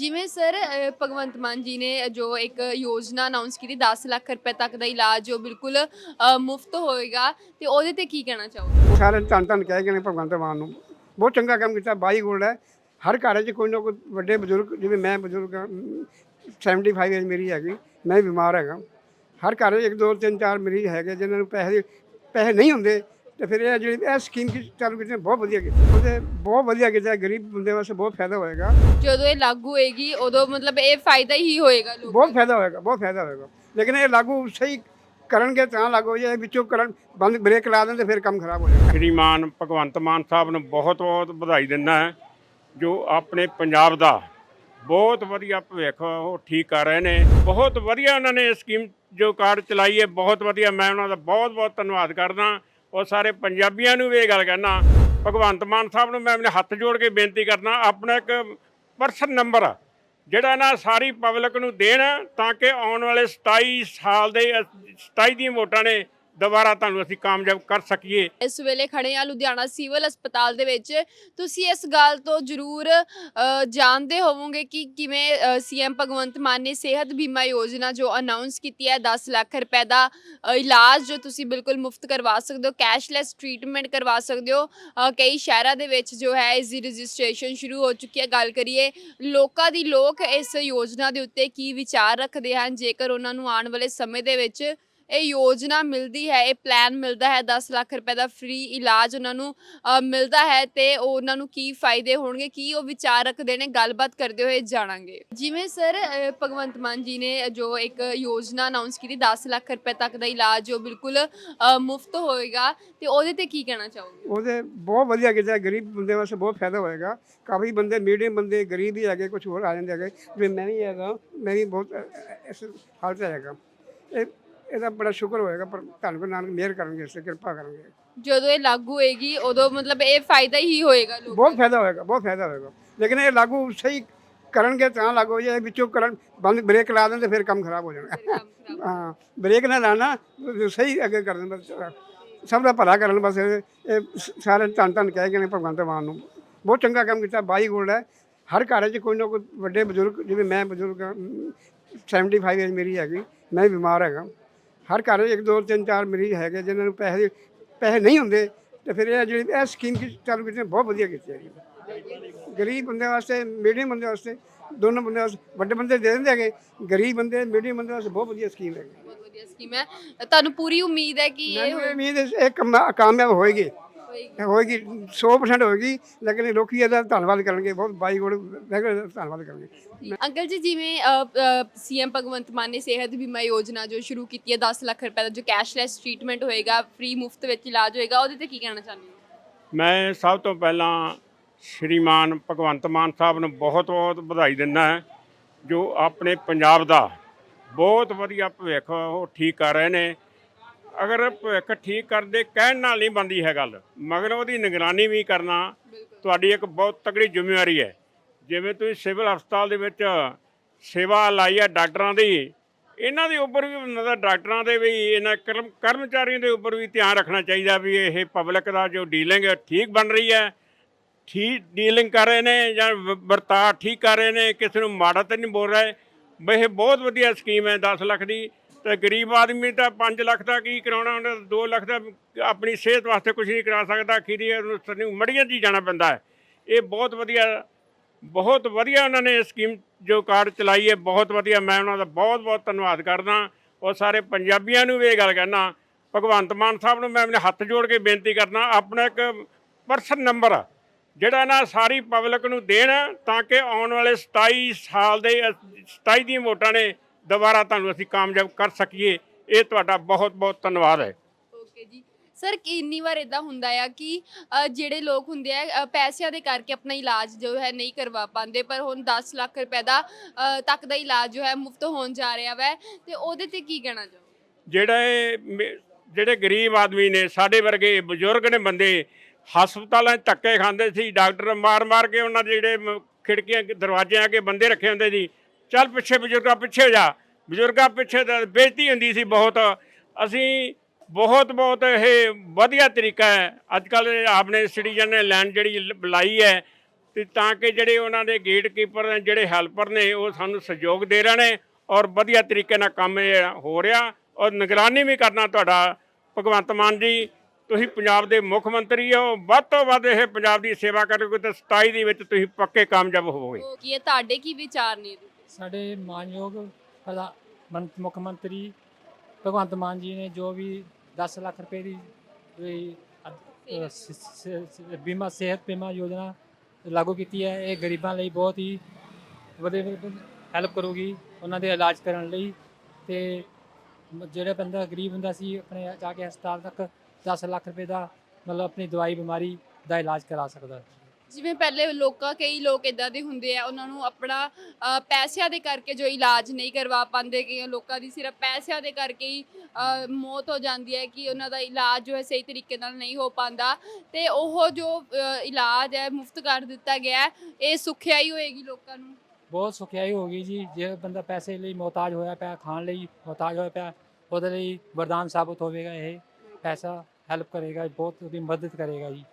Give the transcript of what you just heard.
ਜਿਵੇਂ ਸਰ ਅ, ਭਗਵੰਤ ਮਾਨ ਜੀ ਨੇ ਜੋ ਇੱਕ ਯੋਜਨਾ ਅਨਾਉਂਸ ਕੀਤੀ 10 ਲੱਖ ਰੁਪਏ ਤੱਕ ਦਾ ਇਲਾਜ ਜੋ ਬਿਲਕੁਲ ਮੁਫਤ ਹੋਏਗਾ। ਤੇ ਉਹਦੇ ਤੇ ਕੀ ਕਹਿਣਾ ਚਾਹੋਗੇ? ਸਾਰੇ ਧੰਨ ਧੰਨ ਕਹਿ ਗਏ ਨੇ ਭਗਵੰਤ ਮਾਨ ਨੂੰ। ਬਹੁਤ ਚੰਗਾ ਕੰਮ ਕੀਤਾ ਬਾਈ ਗੋਲਡ ਹੈ। ਹਰ ਘਰ 'ਚ ਕੋਈ ਨਾ ਕੋਈ ਵੱਡੇ ਬਜ਼ੁਰਗ ਜਿਵੇਂ ਮੈਂ ਬਜ਼ੁਰਗ ਹਾਂ, ਅਮ, 75 ਏਜ ਮੇਰੀ ਹੈਗੀ ਮੈਂ ਬਿਮਾਰ ਹੈਗਾ। ਹਰ ਘਰ 'ਚ ਇੱਕ ਦੋ ਤਿੰਨ ਚਾਰ ਮਰੀਜ਼ ਹੈਗੇ ਜਿਨ੍ਹਾਂ ਨੂੰ ਪੈਸੇ ਪੈਸੇ ਨਹੀਂ ਹੁੰਦੇ। ਤੇ ਫਿਰ ਇਹ ਜਿਹੜੀ ਇਹ ਸਕੀਮ ਕੀ ਚਾਲੂ ਕੀਤੀ ਹੈ, ਬਹੁਤ ਵਧੀਆ ਕੀਤੀ। ਉਹਦੇ ਬਹੁਤ ਵਧੀਆ ਕੀਤਾ ਗਰੀਬ ਬੰਦੇ ਵਾਸਤੇ ਬਹੁਤ ਫਾਇਦਾ ਹੋਏਗਾ। ਜਦੋਂ ਇਹ ਲਾਗੂ ਹੋਏਗੀ ਉਦੋਂ ਮਤਲਬ ਇਹ ਫਾਇਦਾ ਹੀ ਹੋਏਗਾ ਲੋਕ ਬਹੁਤ ਫਾਇਦਾ ਹੋਏਗਾ ਬਹੁਤ ਫਾਇਦਾ ਹੋਏਗਾ। ਲੇਕਿਨ ਇਹ ਲਾਗੂ ਸਹੀ ਕਰਨਗੇ ਤਾਂ ਲਾਗੂ ਹੋ ਜਾਏ ਵਿੱਚੋਂ ਕਰਨ ਬੰਦ ਬ੍ਰੇਕ ਲਾ ਦੇਣ ਤੇ ਫਿਰ ਕੰਮ ਖਰਾਬ ਹੋ ਜਾਏਗਾ। ਸ਼੍ਰੀਮਾਨ ਭਗਵੰਤ ਮਾਨ ਸਾਹਿਬ ਨੂੰ ਬਹੁਤ-ਬਹੁਤ ਵਧਾਈ ਦਿੰਦਾ ਹੈ ਜੋ ਆਪਣੇ ਪੰਜਾਬ ਦਾ ਬਹੁਤ ਵਧੀਆ ਭਵਿੱਖ ਉਹ ਠੀਕ ਕਰ ਰਹੇ ਨੇ। ਬਹੁਤ ਵਧੀਆ ਉਹਨਾਂ ਨੇ ਇਹ ਸਕੀਮ ਜੋ ਕਾਰਡ ਚਲਾਈ ਹੈ ਬਹੁਤ ਵਧੀਆ। ਮੈਂ ਉਹਨਾਂ ਦਾ ਬਹੁਤ-ਬਹੁਤ ਧੰਨਵਾਦ ਕਰਦਾ ਉਹ ਸਾਰੇ ਪੰਜਾਬੀਆਂ ਨੂੰ ਵੀ ਇਹ ਗੱਲ ਕਹਿਣਾ ਭਗਵੰਤ ਮਾਨ ਸਾਹਿਬ ਨੂੰ ਮੈਂ ਆਪਣੇ ਹੱਥ ਜੋੜ ਕੇ ਬੇਨਤੀ ਕਰਨਾ ਆਪਣਾ ਇੱਕ ਪਰਸਨ ਨੰਬਰ ਜਿਹੜਾ ਨਾ ਸਾਰੀ ਪਬਲਿਕ ਨੂੰ ਦੇਣ ਤਾਂ ਕਿ ਆਉਣ ਵਾਲੇ 27 ਸਾਲ ਦੇ ਅ, 27 ਦੀਆਂ ਵੋਟਾਂ ਨੇ ਦੁਬਾਰਾ ਤੁਹਾਨੂੰ ਅਸੀਂ ਕਾਮਯਾਬ ਕਰ ਸਕੀਏ। ਇਸ ਵੇਲੇ ਖੜੇ ਆ ਲੁਧਿਆਣਾ ਸਿਵਲ ਹਸਪਤਾਲ ਦੇ ਵਿੱਚ। ਤੁਸੀਂ ਇਸ ਗੱਲ ਤੋਂ ਜ਼ਰੂਰ ਅ, ਜਾਣਦੇ ਹੋਵੋਗੇ ਕਿ ਕਿਵੇਂ ਸੀਐਮ ਭਗਵੰਤ ਮਾਨ ਨੇ ਸਿਹਤ ਬੀਮਾ ਯੋਜਨਾ ਜੋ ਅਨਾਉਂਸ ਕੀਤੀ ਹੈ 10 ਲੱਖ ਰੁਪਏ ਦਾ ਅ, ਇਲਾਜ ਜੋ ਤੁਸੀਂ ਬਿਲਕੁਲ ਮੁਫਤ ਕਰਵਾ ਸਕਦੇ ਹੋ ਕੈਸ਼ਲੈਸ ਟ੍ਰੀਟਮੈਂਟ ਕਰਵਾ ਸਕਦੇ ਹੋ। ਅ, ਕਈ ਸ਼ਹਿਰਾਂ ਦੇ ਵਿੱਚ ਜੋ ਹੈ ਇਸ ਦੀ ਰਜਿਸਟ੍ਰੇਸ਼ਨ ਸ਼ੁਰੂ ਹੋ ਚੁੱਕੀ ਹੈ। ਗੱਲ ਕਰੀਏ ਲੋਕਾਂ ਦੀ ਲੋਕ ਇਸ ਯੋਜਨਾ ਦੇ ਉੱਤੇ ਕੀ ਵਿਚਾਰ ਰੱਖਦੇ ਹਨ? ਜੇਕਰ ਉਹਨਾਂ ਨੂੰ ਆਉਣ ਵਾਲੇ ਸਮੇਂ ਦੇ ਵਿੱਚ ਇਹ ਯੋਜਨਾ ਮਿਲਦੀ ਹੈ ਇਹ ਪਲਾਨ ਮਿਲਦਾ ਹੈ 10 ਲੱਖ ਰੁਪਏ ਦਾ ਫ੍ਰੀ ਇਲਾਜ ਉਹਨਾਂ ਨੂੰ ਅ, ਮਿਲਦਾ ਹੈ ਤੇ ਉਹ ਉਹਨਾਂ ਨੂੰ ਕੀ ਫਾਇਦੇ ਹੋਣਗੇ ਕੀ ਉਹ ਵਿਚਾਰ ਰੱਖਦੇ ਨੇ ਗੱਲਬਾਤ ਕਰਦੇ ਹੋਏ ਜਾਣਾਂਗੇ। ਜਿਵੇਂ ਸਰ ਭਗਵੰਤ ਮਾਨ ਜੀ ਨੇ ਜੋ ਇੱਕ ਯੋਜਨਾ ਅਨਾਉਂਸ ਕੀਤੀ 10 ਲੱਖ ਰੁਪਏ ਤੱਕ ਦਾ ਇਲਾਜ ਜੋ ਬਿਲਕੁਲ ਮੁਫਤ ਹੋਏਗਾ ਤੇ ਉਹਦੇ ਤੇ ਕੀ ਕਹਿਣਾ ਚਾਹੋਗੇ? ਉਹਦੇ ਬਹੁਤ ਵਧੀਆ ਕੀਤਾ ਗਰੀਬ ਬੰਦੇ ਵਾਸਤੇ ਬਹੁਤ ਫਾਇਦਾ ਹੋਏਗਾ। ਕਾਫੀ ਬੰਦੇ ਮੀਡੀਅਮ ਬੰਦੇ ਗਰੀਬ ਵੀ ਹੈਗੇ ਕੁਝ ਹੋਰ ਆ ਜਾਂਦੇ ਹੈਗੇ। ਜਿਵੇਂ ਮੈਂ ਵੀ ਹੈਗਾ ਮੈਂ ਵੀ ਬਹੁਤ ਅ, ਅ, ਇਸ ਹਾਲਤ 'ਚ ਹੈਗਾ। ਇਹ ਇਹਦਾ ਬੜਾ ਸ਼ੁਕਰ ਹੋਏਗਾ ਪਰ ਧੰਨ ਨਾਨਕ ਮਿਹਰ ਕਰਨਗੇ ਇਸ ਤੇ ਕਿਰਪਾ ਕਰਨਗੇ। ਜਦੋਂ ਇਹ ਲਾਗੂ ਹੋਏਗੀ ਉਦੋਂ ਮਤਲਬ ਇਹ ਫਾਇਦਾ ਹੀ ਹੋਏਗਾ ਲੋਕਾਂ ਬਹੁਤ ਫਾਇਦਾ ਹੋਏਗਾ ਬਹੁਤ ਫਾਇਦਾ ਹੋਏਗਾ। ਲੇਕਿਨ ਇਹ ਲਾਗੂ ਸਹੀ ਕਰਨਗੇ ਤਾਂ ਲਾਗੂ ਹੋ ਜਾਏ ਵਿੱਚੋਂ ਕਰਨ ਬੰਦ ਬ੍ਰੇਕ ਲਾ ਦੇਣ ਤੇ ਫਿਰ ਕੰਮ ਖਰਾਬ ਹੋ ਜਾਣਾ। ਹਾਂ ਬ੍ਰੇਕ ਨਾ ਲਾਣਾ ਸਹੀ ਅੱਗੇ ਕਰ ਦੇਣ ਬਸ ਸਭ ਦਾ ਭਲਾ ਕਰਨ ਬਸ ਇਹ ਇਹ ਸਾਰੇ ਧੰਨ ਧੰਨ ਕਹਿ ਗਏ ਨੇ ਭਗਵੰਤ ਮਾਨ ਨੂੰ। ਬਹੁਤ ਚੰਗਾ ਕੰਮ ਕੀਤਾ ਬਾਈ ਗੋਲਡ ਹੈ। ਹਰ ਘਰ 'ਚ ਕੋਈ ਨਾ ਕੋਈ ਵੱਡੇ ਬਜ਼ੁਰਗ ਜਿਵੇਂ ਮੈਂ ਬਜ਼ੁਰਗ ਹਾਂ, ਅਮ, 75 ਏਜ ਮੇਰੀ ਹੈਗੀ ਮੈਂ ਵੀ ਬਿਮਾਰ ਹੈਗਾ। ਹਰ ਘਰ ਇੱਕ ਦੋ ਤਿੰਨ ਚਾਰ ਮਰੀਜ਼ ਹੈਗੇ ਜਿਨ੍ਹਾਂ ਨੂੰ ਪੈਸੇ ਪੈਸੇ ਨਹੀਂ ਹੁੰਦੇ ਤੇ ਫਿਰ ਇਹ ਜਿਹੜੀ ਇਹ ਸਕੀਮ ਕੀ ਚਾਲੂ ਕੀਤੀ ਬਹੁਤ ਵਧੀਆ ਕੀਤੀ ਹੈ ਜੀ। ਗਰੀਬ ਬੰਦੇ ਵਾਸਤੇ ਮੀਡੀਅਮ ਬੰਦੇ ਵਾਸਤੇ ਦੋਨੋਂ ਬੰਦੇ ਵਾਸਤੇ ਵੱਡੇ ਬੰਦੇ ਦੇ ਦਿੰਦੇ ਹੈਗੇ ਗਰੀਬ ਬੰਦੇ ਮੀਡੀਅਮ ਬੰਦੇ ਵਾਸਤੇ ਬਹੁਤ ਵਧੀਆ ਸਕੀਮ ਹੈ ਬਹੁਤ ਵਧੀਆ ਸਕੀਮ ਹੈ। ਤੁਹਾਨੂੰ ਪੂਰੀ ਉਮੀਦ ਹੈ ਕਿ ਇਹ ਮੈਨੂੰ ਉਮੀਦ ਹੈ ਇਹ ਕੰਮ- ਕਾਮਯਾਬ ਹੋਏਗੀ। ਹੋਏਗੀ ਹੋਏਗੀ 100% ਹੋਏਗੀ ਲੇਕਿਨ ਲੋਕੀ ਇਹਦਾ ਧੰਨਵਾਦ ਕਰਨਗੇ ਬਹੁਤ ਬਾਈ ਗੋੜ ਧੰਨਵਾਦ ਕਰਨਗੇ। ਅੰਕਲ ਜੀ ਜਿਵੇਂ ਸੀਐਮ ਭਗਵੰਤ ਮਾਨ ਨੇ ਸਿਹਤ ਬੀਮਾ ਯੋਜਨਾ ਜੋ ਸ਼ੁਰੂ ਕੀਤੀ ਹੈ 10 ਲੱਖ ਰੁਪਏ ਦਾ ਜੋ ਕੈਸ਼ਲੈਸ ਟ੍ਰੀਟਮੈਂਟ ਹੋਏਗਾ ਫ੍ਰੀ ਮੁਫਤ ਵਿੱਚ ਇਲਾਜ ਹੋਏਗਾ ਉਹਦੇ ਤੇ ਕੀ ਕਹਿਣਾ ਚਾਹੁੰਦੇ ਹੋ? ਮੈਂ ਸਭ ਤੋਂ ਪਹਿਲਾਂ ਸ਼੍ਰੀਮਾਨ ਭਗਵੰਤ ਮਾਨ ਸਾਹਿਬ ਨੂੰ ਬਹੁਤ-ਬਹੁਤ ਵਧਾਈ ਦਿੰਦਾ ਹੈ ਜੋ ਆਪਣੇ ਪੰਜਾਬ ਦਾ ਬਹੁਤ ਵਧੀਆ ਭਵਿੱਖ ਉਹ ਠੀਕ ਕਰ ਰਹੇ ਨੇ ਅਗਰ ਭਵਿੱਖ ਠੀਕ ਕਰਦੇ ਕਹਿਣ ਨਾਲ ਨਹੀਂ ਬੰਦੀ ਹੈ ਗੱਲ। ਮਗਰ ਉਹਦੀ ਨਿਗਰਾਨੀ ਵੀ ਕਰਨਾ ਤੁਹਾਡੀ ਇੱਕ ਬਹੁਤ ਤਕੜੀ ਜ਼ਿੰਮੇਵਾਰੀ ਹੈ। ਜਿਵੇਂ ਤੁਸੀਂ ਸਿਵਲ ਹਸਪਤਾਲ ਦੇ ਵਿੱਚ ਸੇਵਾ ਲਾਈ ਹੈ ਡਾਕਟਰਾਂ ਦੀ ਇਹਨਾਂ ਦੇ ਉੱਪਰ ਵੀ ਨਜ਼ਰ ਡਾਕਟਰਾਂ ਦੇ ਵੀ ਇਹਨਾਂ ਕਰਮ ਕਰਮਚਾਰੀਆਂ ਦੇ ਉੱਪਰ ਵੀ ਧਿਆਨ ਰੱਖਣਾ ਚਾਹੀਦਾ ਵੀ ਇਹ ਪਬਲਿਕ ਦਾ ਜੋ ਡੀਲਿੰਗ ਹੈ ਠੀਕ ਬਣ ਰਹੀ ਹੈ। ਠੀਕ ਡੀਲਿੰਗ ਕਰ ਰਹੇ ਨੇ ਜਾਂ ਵਰਤਾਅ ਠੀਕ ਕਰ ਰਹੇ ਨੇ ਕਿਸੇ ਨੂੰ ਮਾੜਾ ਤਾਂ ਨਹੀਂ ਬੋਲ ਰਹੇ। ਬਈ ਇਹ ਬਹੁਤ ਵਧੀਆ ਸਕੀਮ ਹੈ 10 ਲੱਖ ਦੀ। ਤੇ ਗਰੀਬ ਆਦਮੀ ਤਾਂ 5 ਲੱਖ ਦਾ ਕੀ ਕਰਾਉਣਾ ਉਹਨੇ 2 ਲੱਖ ਦਾ ਆਪਣੀ ਸਿਹਤ ਵਾਸਤੇ ਕੁਝ ਨਹੀਂ ਕਰਾ ਸਕਦਾ ਖੀਰੀ ਉਹਨੂੰ ਸਾਨੂੰ ਮੜੀਆਂ 'ਚ ਜਾਣਾ ਪੈਂਦਾ ਹੈ। ਇਹ ਬਹੁਤ ਵਧੀਆ ਬਹੁਤ ਵਧੀਆ ਉਹਨਾਂ ਨੇ ਇਹ ਸਕੀਮ ਜੋ ਕਾਰਡ ਚਲਾਈ ਹੈ ਬਹੁਤ ਵਧੀਆ ਮੈਂ ਉਹਨਾਂ ਦਾ ਬਹੁਤ ਬਹੁਤ ਧੰਨਵਾਦ ਕਰਦਾ। ਔਰ ਸਾਰੇ ਪੰਜਾਬੀਆਂ ਨੂੰ ਵੀ ਇਹ ਗੱਲ ਕਹਿਣਾ ਭਗਵੰਤ ਮਾਨ ਸਾਹਿਬ ਨੂੰ ਮੈਂ ਆਪਣੇ ਹੱਥ ਜੋੜ ਕੇ ਬੇਨਤੀ ਕਰਦਾ ਆਪਣਾ ਇੱਕ ਪਰਸਨ ਨੰਬਰ ਜਿਹੜਾ ਨਾ ਸਾਰੀ ਪਬਲਿਕ ਨੂੰ ਦੇਣ ਤਾਂ ਕਿ ਆਉਣ ਵਾਲੇ 27 ਸਾਲ ਦੇ ਅ, 27 ਦੀਆਂ ਵੋਟਾਂ ਨੇ ਦੁਬਾਰਾ ਤੁਹਾਨੂੰ ਅਸੀਂ ਕਾਮਯਾਬ ਕਰ ਸਕੀਏ। ਇਹ ਤੁਹਾਡਾ ਬਹੁਤ ਬਹੁਤ ਧੰਨਵਾਦ ਹੈ। ਓਕੇ ਜੀ। ਸਰ ਕਿੰਨੀ ਵਾਰ ਇਦਾਂ ਹੁੰਦਾ ਆ ਕਿ ਅ, ਜਿਹੜੇ ਲੋਕ ਹੁੰਦੇ ਆ ਅ, ਪੈਸਿਆਂ ਦੇ ਕਰਕੇ ਆਪਣਾ ਇਲਾਜ ਜੋ ਹੈ ਨਹੀਂ ਕਰਵਾ ਪਾਉਂਦੇ ਪਰ ਹੁਣ 10 ਲੱਖ ਰੁਪਏ ਦਾ ਅ, ਤੱਕ ਦਾ ਇਲਾਜ ਜੋ ਹੈ ਮੁਫਤ ਹੋਣ ਜਾ ਰਿਹਾ ਵੈ। ਤੇ ਉਹਦੇ ਤੇ ਕੀ ਕਹਿਣਾ ਚਾਹੋ ਜਿਹੜੇ ਮੇ- ਜਿਹੜੇ ਗਰੀਬ ਆਦਮੀ ਨੇ ਸਾਡੇ ਵਰਗੇ ਬਜ਼ੁਰਗ ਨੇ ਬੰਦੇ ਹਸਪਤਾਲਾਂ 'ਚ ਧੱਕੇ ਖਾਂਦੇ ਸੀ ਡਾਕਟਰ ਮਾਰ-ਮਾਰ ਕੇ ਉਹਨਾਂ ਦੇ ਜਿਹੜੇ ਮ- ਖਿੜਕੀਆਂ ਦਰਵਾਜ਼ਿਆਂ ਅੱਗੇ ਬੰਦੇ ਰੱਖੇ ਹੁੰਦੇ ਸੀ। ਚੱਲ ਪਿੱਛੇ ਬਜ਼ੁਰਗਾ ਪਿੱਛੇ ਜਾ। ਬਜ਼ੁਰਗਾ ਪਿੱਛੇ ਤਾਂ ਬੇਇੱਜ਼ਤੀ ਹੁੰਦੀ ਸੀ ਬਹੁਤ। ਅਸੀਂ ਬਹੁਤ ਬਹੁਤ ਇਹ ਵਧੀਆ ਤਰੀਕਾ ਹੈ। ਅੱਜ ਕੱਲ ਆਪਣੇ ਸਿਟੀਜ਼ਨ ਨੇ ਲੈਂਡ ਜਿਹੜੀ ਲਾਈ ਹੈ ਤੇ ਤਾਂ ਕਿ ਜਿਹੜੇ ਉਹਨਾਂ ਦੇ ਗੇਟ ਕੀਪਰ ਨੇ, ਜਿਹੜੇ ਹੈਲਪਰ ਨੇ, ਉਹ ਸਾਨੂੰ ਸਹਿਯੋਗ ਦੇ ਰਹੇ ਨੇ ਔਰ ਵਧੀਆ ਤਰੀਕੇ ਨਾਲ ਕੰਮ ਹੋ ਰਿਹਾ। ਔਰ ਨਿਗਰਾਨੀ ਵੀ ਕਰਨਾ ਤੁਹਾਡਾ। ਭਗਵੰਤ ਮਾਨ ਜੀ, ਤੁਸੀਂ ਪੰਜਾਬ ਦੇ ਮੁੱਖ ਮੰਤਰੀ ਹੋ। ਵੱਧ ਤੋਂ ਵੱਧ ਇਹ ਪੰਜਾਬ ਦੀ ਸੇਵਾ ਕਰੋਗੇ ਤੇ 27 ਦੇ ਵਿੱਚ ਤੁਸੀਂ ਪੱਕੇ ਕਾਮਯਾਬ ਹੋਵੋਗੇ। ਕੀ ਹੈ ਤੁਹਾਡੇ ਕੀ ਵਿਚਾਰ ਨੇ ਸਾਡੇ ਮਾਨਯੋਗ ਪ੍ਰਧਾ- ਮੰਤ- ਮੁੱਖ ਮੰਤਰੀ ਭਗਵੰਤ ਮਾਨ ਜੀ ਨੇ ਜੋ ਵੀ 10 ਲੱਖ ਰੁਪਏ ਦੀ ਵੀ ਅ- ਅ, ਸ- ਸ- ਸ- ਬੀਮਾ ਸਿਹਤ ਬੀਮਾ ਯੋਜਨਾ ਲਾਗੂ ਕੀਤੀ ਹੈ ਇਹ ਗਰੀਬਾਂ ਲਈ ਬਹੁਤ ਹੀ ਵਧੀਆ ਹੈਲਪ ਕਰੂਗੀ ਉਹਨਾਂ ਦੇ ਇਲਾਜ ਕਰਨ ਲਈ ਤੇ ਮ- ਜਿਹੜਾ ਬੰਦਾ ਗਰੀਬ ਹੁੰਦਾ ਸੀ ਆਪਣੇ ਜਾ ਕੇ ਹਸਪਤਾਲ ਤੱਕ 10 ਲੱਖ ਰੁਪਏ ਦਾ ਮਤਲਬ ਆਪਣੀ ਦਵਾਈ ਬਿਮਾਰੀ ਦਾ ਇਲਾਜ ਕਰਾ ਸਕਦਾ। ਹੈ ਜਿਵੇਂ ਪਹਿਲੇ ਲੋਕਾਂ ਕਈ ਲੋਕ ਇਦਾਂ ਦੇ ਹੁੰਦੇ ਆ ਉਹਨਾਂ ਨੂੰ ਆਪਣਾ ਅ, ਪੈਸਿਆਂ ਦੇ ਕਰਕੇ ਜੋ ਇਲਾਜ ਨਹੀਂ ਕਰਵਾ ਪਾਉਂਦੇ ਕਈ ਲੋਕਾਂ ਦੀ ਸਿਰਫ ਪੈਸਿਆਂ ਦੇ ਕਰਕੇ ਹੀ ਅ, ਮੌਤ ਹੋ ਜਾਂਦੀ ਹੈ ਕਿ ਉਹਨਾਂ ਦਾ ਇਲਾਜ ਜੋ ਹੈ ਸਹੀ ਤਰੀਕੇ ਨਾਲ ਨਹੀਂ ਹੋ ਪਾਉਂਦਾ। ਤੇ ਉਹ ਜੋ ਅ, ਇਲਾਜ ਹੈ ਮੁਫਤ ਕਰ ਦਿੱਤਾ ਗਿਆ ਹੈ, ਇਹ ਹੀ ਹੋਏਗੀ ਲੋਕਾਂ ਨੂੰ? ਬਹੁਤ ਸੁਖਿਆਈ ਹੋ ਗਈ ਜੀ। ਜੇ ਬੰਦਾ ਪੈਸੇ ਲਈ ਮੁਹਤਾਜ ਹੋਇਆ ਪਿਆ ਖਾਣ ਲਈ ਮੁਹਤਾਜ ਹੋਇਆ ਪਿਆ ਉਹਦੇ ਲਈ ਵਰਦਾਨ ਸਾਬਤ ਹੋਵੇਗਾ ਇਹ। ਪੈਸਾ ਹੈਲਪ ਕਰੇਗਾ ਬਹੁਤ ਉਹਦੀ ਮਦਦ ਕਰੇਗਾ ਜੀ।